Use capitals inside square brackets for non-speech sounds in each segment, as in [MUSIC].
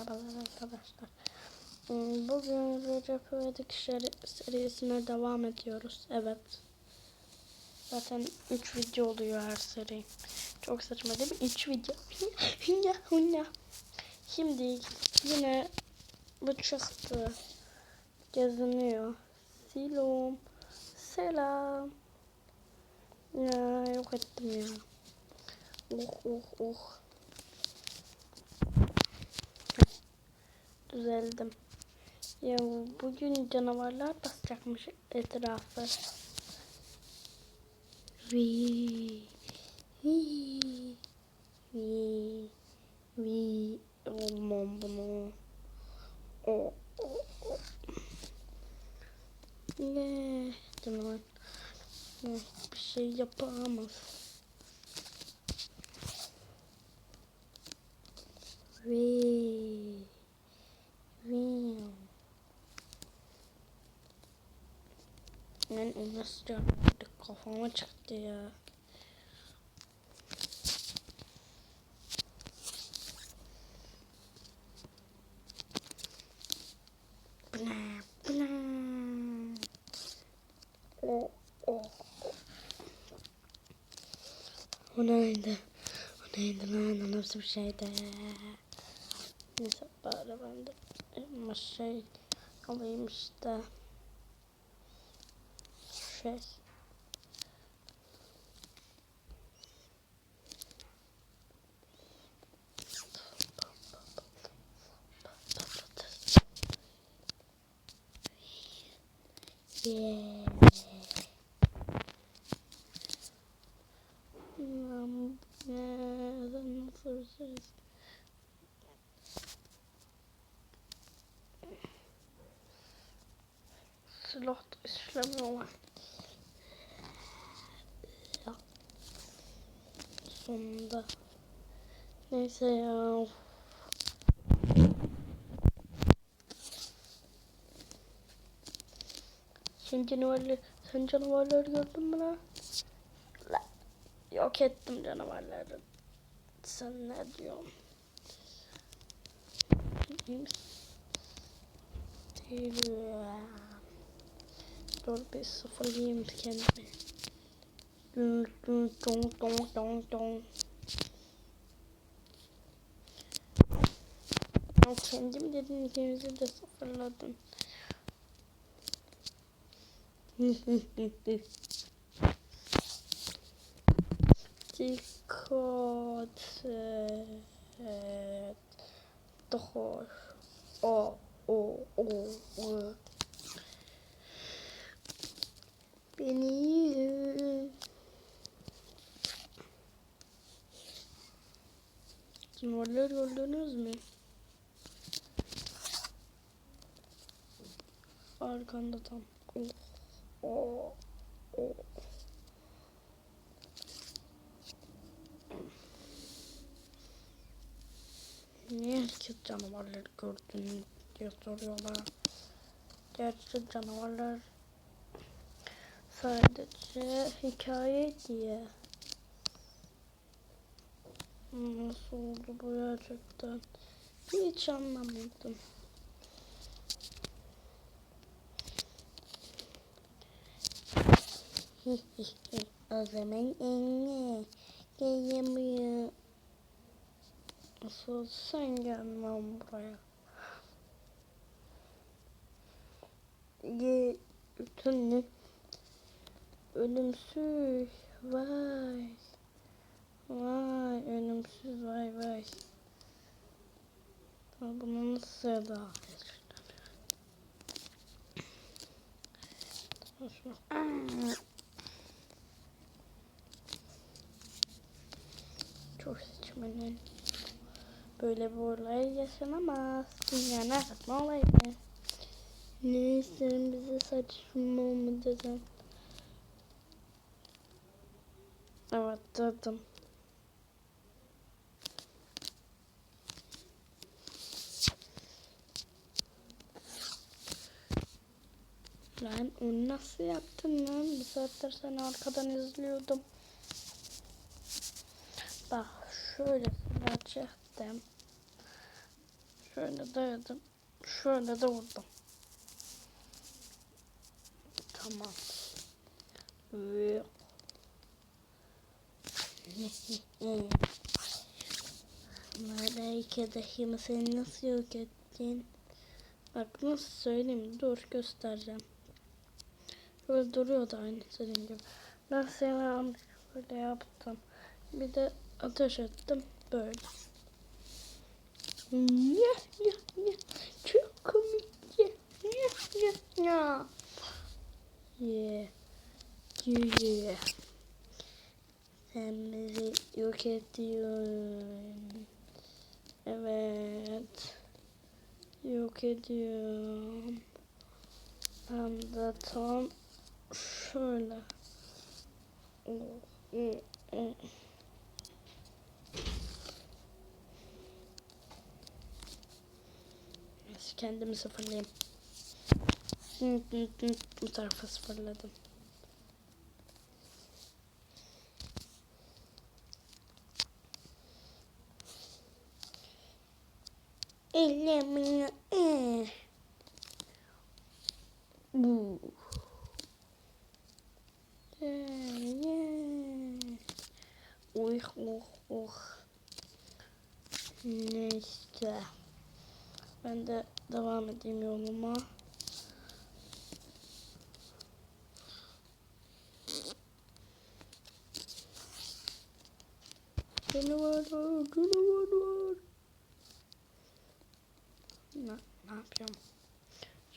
Merhabalar arkadaşlar. Hmm, Bugün Recep İvedik serisine devam ediyoruz. Evet. Zaten 3 video oluyor her seri. Çok saçma değil mi? 3 video. [LAUGHS] Hünya hünya. Şimdi yine bu çıktı. Geziniyor. Silom. Selam. Ya yok ettim ya. Oh oh oh. Düzeldim. Ya bugün canavarlar basacakmış etrafı. Vi vi vi vi olmam bunu. O. Ne canavar? Bir şey yapamaz. Vi. Ben nasıl yaptı? Kafama çıktı ya. O neydi? O neydi lan? O nasıl bir şeydi? Neyse bari ben de ama şey alayım işte. Şey. Yeah. Lan Neden nasıl bir şey? Silah da işlemiyorlar. Ya. Sonunda. Neyse ya. Sen canavarları, sen canavarları gördün mü lan? La, yok ettim canavarları. Sen ne diyorsun? İyi misin? Değil ya. Dur bir sıfırlayayım kendimi. Dun dun dun dun dun dun. Ya kendim dedim ikimizi de sıfırladım. Dikkat et. Doğru. O, o, o, o. Beni Canavarlar gördünüz mü? Arkanda tam. Oh, oh, oh. Niye herkes canavarları gördün diye soruyorlar. Gerçi canavarlar sadece hikaye diye. Nasıl oldu bu gerçekten? Hiç anlamadım. [LAUGHS] o zaman anne gelemiyor. Asıl sen gelmem buraya. Ye, bütün? Ölümsüz. Vay. Vay ölümsüz vay vay. Bunu nasıl daha Çok saçmalıyım. Böyle bir olay yaşanamaz. Dünyanın aratma olayı. Ne isterim bize saçma mı dedin? Evet dedim. Lan onu nasıl yaptın lan? Bir saattir seni arkadan izliyordum. Bak şöyle çektim. Şöyle dayadım. Şöyle de vurdum. Tamam. Ve... Merak edeyim seni nasıl yok ettin? Bak nasıl söyleyeyim dur göstereceğim. Böyle duruyordu aynı senin gibi. Ben seni böyle yaptım. Bir de ateş ettim böyle. Ya ya ya çok komik ya ya ya ya. Yeah. Yeah. Sen bizi yok ediyorsun. Evet. Yok ediyorum. Hem de tam şöyle. Kendimi sıfırlayayım. Bu tarafa sıfırladım. Bu. Yeah, yeah. Uy, uh, uh. Neyse. Ben de devam edeyim yoluma. Canavar var, canavar var. Ne, ne yapıyorum?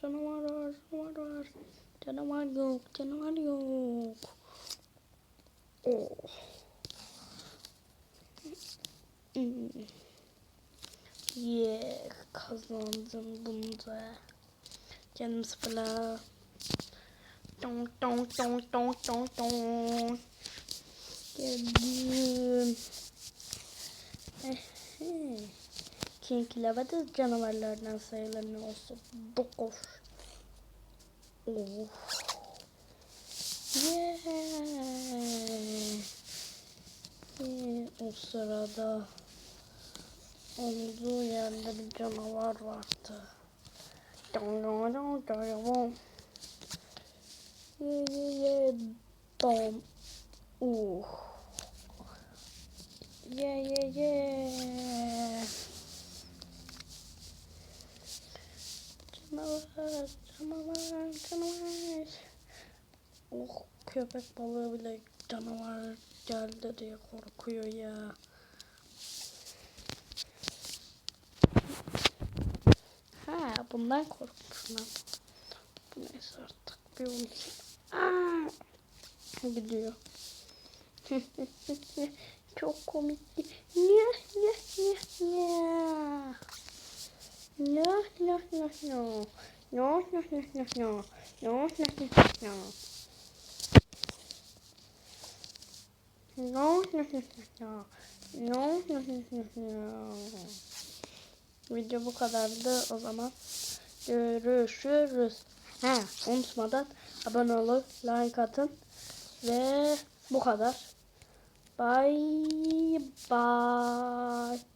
Canavar var, var. Canavar yok, canavar yok. Oh. Yeah, kazandım bunda. Canım sıfırla. Don don don don don don. Geldim. Ehe. King Lava da canavarlardan sayılır ne olsa. Dokuz. Oh. Yeah. yeah. O sırada olduğu yerde bir canavar vardı. Dom. Uh. Yeah yeah yeah. Canavar, canavar, canavar. Oh köpek balığı bile canavar geldi diye korkuyor ya. Ha bundan korkmuşum ben. Bu neyse artık bir unutayım. Aa, gidiyor. [LAUGHS] Çok komikti. Nya nya nya nya. No no no no. No no no no. No no no no no. Video bu kadardı o zaman. Görüşürüz. Ha, unutmadan abone olun, like atın ve bu kadar. Bye bye.